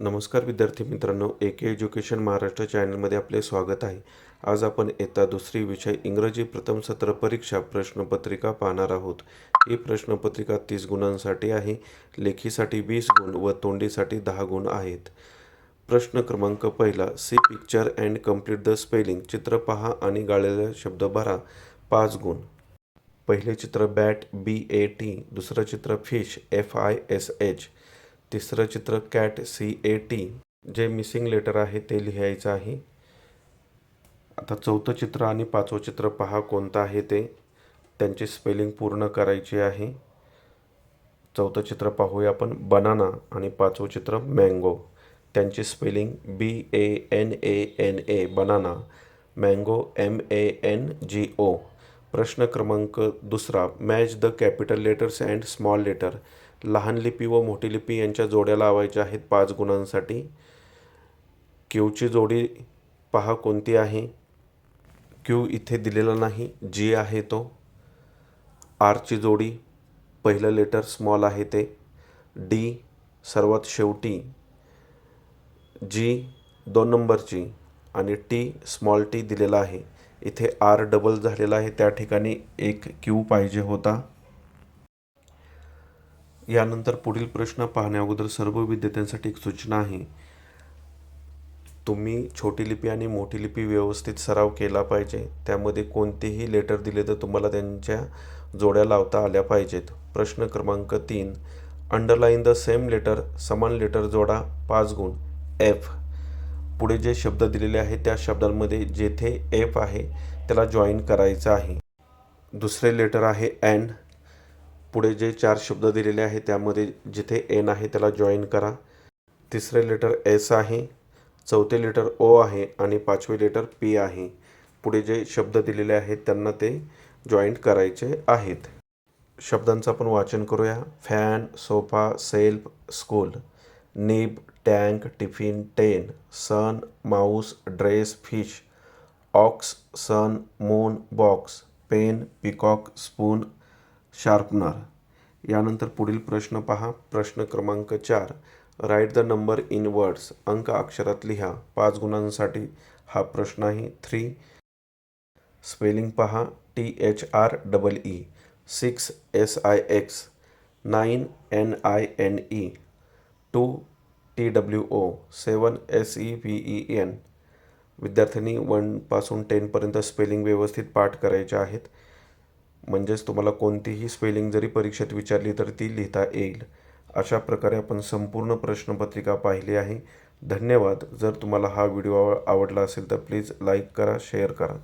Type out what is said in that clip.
नमस्कार विद्यार्थी मित्रांनो ए के एज्युकेशन महाराष्ट्र चॅनलमध्ये आपले स्वागत आहे. आज आपण येता दुसरी विषय इंग्रजी प्रथम सत्र परीक्षा प्रश्नपत्रिका पाहणार आहोत. ही प्रश्नपत्रिका तीस गुणांसाठी आहे लेखीसाठी वीस गुण व तोंडीसाठी दहा गुण आहेत. प्रश्न क्रमांक पहिला see picture and complete the spelling चित्र पहा आणि गाळलेला शब्द भरा पाच गुण. पहिले चित्र बॅट बी ए टी दुसरं चित्र fish F I S H. तिसरं चित्र कॅट सी ए टी जे मिसिंग लेटर आहे ते लिहायचं आहे. आता चौथं चित्र आणि पाचवं चित्र पहा कोणतं आहे ते. त्यांची स्पेलिंग पूर्ण करायची आहे. चौथं चित्र पाहूया आपण बनाना आणि पाचवं चित्र मँगो त्यांची spelling B A N A N A banana mango M A N G O प्रश्न क्रमांक दुसरा match the capital letters and small letter लहान लिपी व मोठी लिपी यांच्या जोड्या लावायच्या आहेत पाच गुणांसाठी. क्यूची जोडी पहा कोणती आहे. क्यू इथे दिलेला नाही जी आहे तो. आरची जोडी पहिलं लेटर स्मॉल आहे ते. डी सर्वात शेवटी. जी दोन नंबरची. आणि टी स्मॉल टी दिलेला आहे. इथे आर डबल झालेला आहे त्या ठिकाणी एक क्यू पाहिजे होता. यानंतर पुढील प्रश्न पाहण्याअगोदर सर्व विद्यार्थ्यांसाठी एक सूचना आहे. तुम्ही छोटी लिपी आणि मोठी लिपी व्यवस्थित सराव केला पाहिजे. त्यामध्ये कोणतेही लेटर दिले तर तुम्हाला त्यांच्या जोड्या लावता आल्या पाहिजेत. प्रश्न क्रमांक तीन. अंडरलाईन द सेम लेटर समान लेटर जोडा पाच गुण. एफ. पुढे जे शब्द दिलेले आहेत त्या शब्दांमध्ये जेथे एफ आहे त्याला जॉईन करायचं आहे. दुसरे लेटर आहे एन. पुढे जे चार शब्द दिलेले आहेत त्यामध्ये जिथे एन आहे त्याला जॉईन करा. तिसरे लेटर एस आहे चौथे लेटर ओ आहे आणि पाचवे लेटर पी आहे. पुढे जे शब्द दिलेले आहेत त्यांना ते जॉईंट करायचे आहेत. शब्दांचं आपण वाचन करूया. Fan sofa shelf school nib tank tiffin ten sun mouse dress fish ox sun moon box pen peacock spoon sharpener. यानंतर पुढील प्रश्न पहा. प्रश्न क्रमांक चार. Write the number in words अंक अक्षरात लिहा. पाच गुणांसाठी हा प्रश्न आहे. थ्री स्पेलिंग पहा. T H R double E six S I X nine N I N E two T W O seven S E V E N विद्यार्थ्यांनी वनपासून टेनपर्यंत स्पेलिंग व्यवस्थित पाठ करायचे आहेत. म्हणजेच तुम्हाला कोणतीही स्पेलिंग जरी परीक्षेत विचारली तर ती लिहिता येईल. अशा प्रकारे आपण संपूर्ण प्रश्नपत्रिका पाहिली आहे. धन्यवाद. जर तुम्हाला हा व्हिडिओ आवडला असेल तर प्लीज लाईक करा शेअर करा.